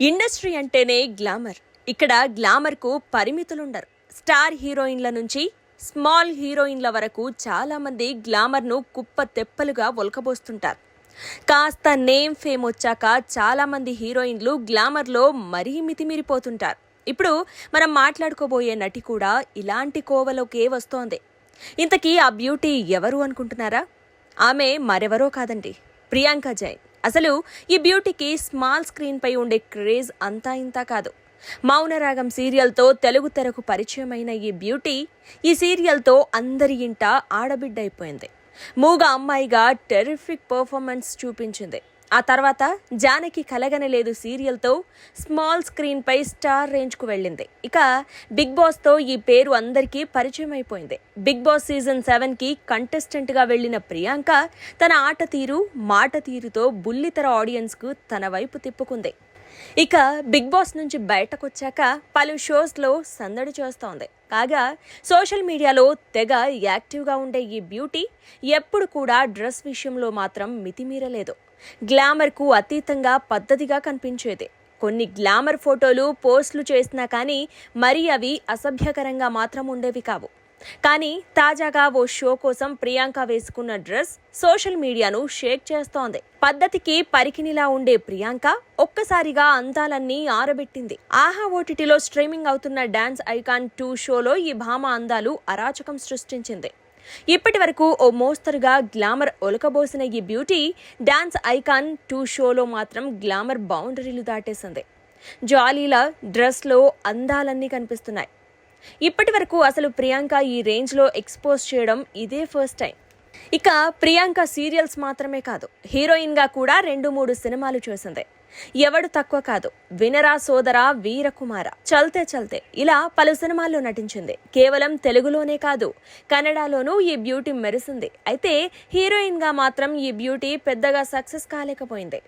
Industry అంటేనే glamour. ఇక్కడ గ్లామర్కు పరిమితులుండరు. Star హీరోయిన్ల నుంచి స్మాల్ హీరోయిన్ల వరకు చాలామంది గ్లామర్ను కుప్ప తెప్పలుగా ఒలకబోస్తుంటారు. కాస్త నేమ్ ఫేమ్ వచ్చాక చాలామంది హీరోయిన్లు గ్లామర్లో మరీ మితిమీరిపోతుంటారు. ఇప్పుడు మనం మాట్లాడుకోబోయే నటి కూడా ఇలాంటి కోవలోకే వస్తోంది. ఇంతకీ ఆ బ్యూటీ ఎవరు అనుకుంటున్నారా? ఆమె మరెవరో కాదండి. ప్రియాంక జైన్. అసలు ఈ బ్యూటీకి స్మాల్ స్క్రీన్పై ఉండే క్రేజ్ అంతా ఇంతా కాదు. మౌనరాగం సీరియల్తో తెలుగు తెరకు పరిచయమైన ఈ బ్యూటీ ఈ సీరియల్తో అందరి ఇంట ఆడబిడ్డ అయిపోయింది మూగ అమ్మాయిగా టెరిఫిక్ పర్ఫార్మెన్స్ చూపించింది. ఆ తర్వాత జానకి కలగనలేదు సీరియల్తో స్మాల్ స్క్రీన్పై స్టార్ రేంజ్కు వెళ్ళింది. ఇక బిగ్ బాస్తో ఈ పేరు అందరికీ పరిచయం అయిపోయింది బిగ్ బాస్ సీజన్ సెవెన్కి కంటెస్టెంట్గా వెళ్ళిన ప్రియాంక తన ఆట తీరు మాట తీరుతో బుల్లితెర ఆడియన్స్కు తన వైపు తిప్పుకుంది. ఇక బిగ్ బాస్ నుంచి బయటకొచ్చాక పలు షోస్లో సందడి చేస్తోంది. కాగా సోషల్ మీడియాలో తెగ యాక్టివ్గా ఉండే ఈ బ్యూటీ ఎప్పుడు కూడా డ్రెస్ విషయంలో మాత్రం మితిమీరలేదు. గ్లామర్కు అతీతంగా పద్ధతిగా కనిపించేది. కొన్ని గ్లామర్ ఫోటోలు పోస్టులు చేసినా కానీ మరి అవి అసభ్యకరంగా మాత్రం ఉండేవి కావు. కానీ తాజాగా ఓ షో కోసం ప్రియాంక వేసుకున్న డ్రెస్ సోషల్ మీడియాను షేక్ చేస్తోంది. పద్ధతికి పరికినిలా ఉండే ప్రియాంక ఒక్కసారిగా అందాలన్నీ ఆరబెట్టింది. ఆహా ఓటీటీలో స్ట్రీమింగ్ అవుతున్న డాన్స్ ఐకాన్ టూ షోలో ఈ భామ అందాలు అరాచకం సృష్టించింది. ఇప్పటి వరకు ఓ మోస్తరుగా గ్లామర్ ఒలకబోసిన ఈ బ్యూటీ డాన్స్ ఐకాన్ టూ షోలో మాత్రం గ్లామర్ బౌండరీలు దాటేసింది. జాలీల డ్రెస్లో అందాలన్నీ కనిపిస్తున్నాయి. ఇప్పటి వరకు అసలు ప్రియాంక ఈ రేంజ్లో ఎక్స్పోజ్ చేయడం ఇదే ఫస్ట్ టైం. ఇక ప్రియాంక సీరియల్స్ మాత్రమే కాదు హీరోయిన్గా కూడా రెండు మూడు సినిమాలు చేసింది. ఎవడు తక్కువ కాదు వినరా సోదరా వీరకుమార. చల్తే చల్తే ఇలా పలు సినిమాల్లో నటించింది. కేవలం తెలుగులోనే కాదు కన్నడలోనూ ఈ బ్యూటీ మెరిసింది. అయితే హీరోయిన్గా మాత్రం ఈ బ్యూటీ పెద్దగా సక్సెస్ కాలేకపోయింది.